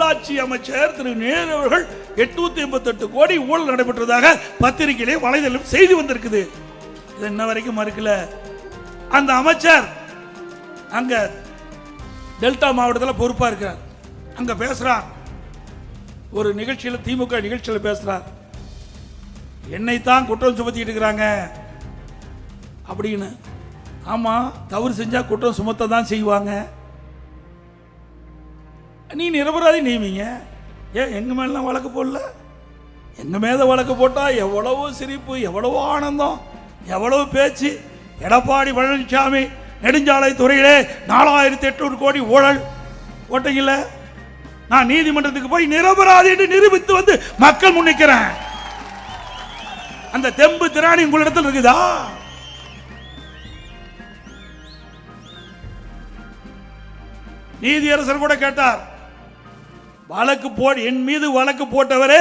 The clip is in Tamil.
உள்ளாட்சி அமைச்சர் திரு நேரு அவர்கள் எட்நூத்தி எண்பத்தெட்டு கோடி ஊழல் நடைபெற்றதாக பத்திரிகையிலே வலைதளம் செய்தி வந்திருக்குது. இது இன்ன வரைக்கும் மறுக்கல. அந்த அமைச்சர் அங்க டெல்டா மாவட்டத்தில் பொறுப்பா இருக்கிறார். அங்க பேசுறார். ஒரு நிகழ்ச்சியில் திமுக நிகழ்ச்சியில் பேசுறார். என்னை தான் குற்றம் சுமத்திட்டு இருக்கிறாங்க. அப்படின்னு. ஆமாம் தவறு செஞ்சால் குற்றம் சுமத்த தான் செய்வாங்க. நீ நிரபராதி நியமிங்க ஏன் எங்க மேலாம் வழக்கு போடல? எங்க மேலே வழக்கு போட்டால் எவ்வளவோ சிரிப்பு எவ்வளவோ ஆனந்தம் எவ்வளவு பேச்சு. எடப்பாடி பழனிசாமி நெடுஞ்சாலை துறையிலே நாலாயிரத்தி எட்நூறு கோடி ஊழல் போட்டீங்கல்ல? நான் நீதிமன்றத்துக்கு போய் நிரபராதி என்று நிரூபித்து வந்து மக்கள் முன்னிக்கிறேன். அந்த தெம்பு திராணி உங்களிடத்தில் இருக்குதா? நீதியரசர் கூட கேட்டார் வழக்கு போடு என் மீது வழக்கு போட்டவரே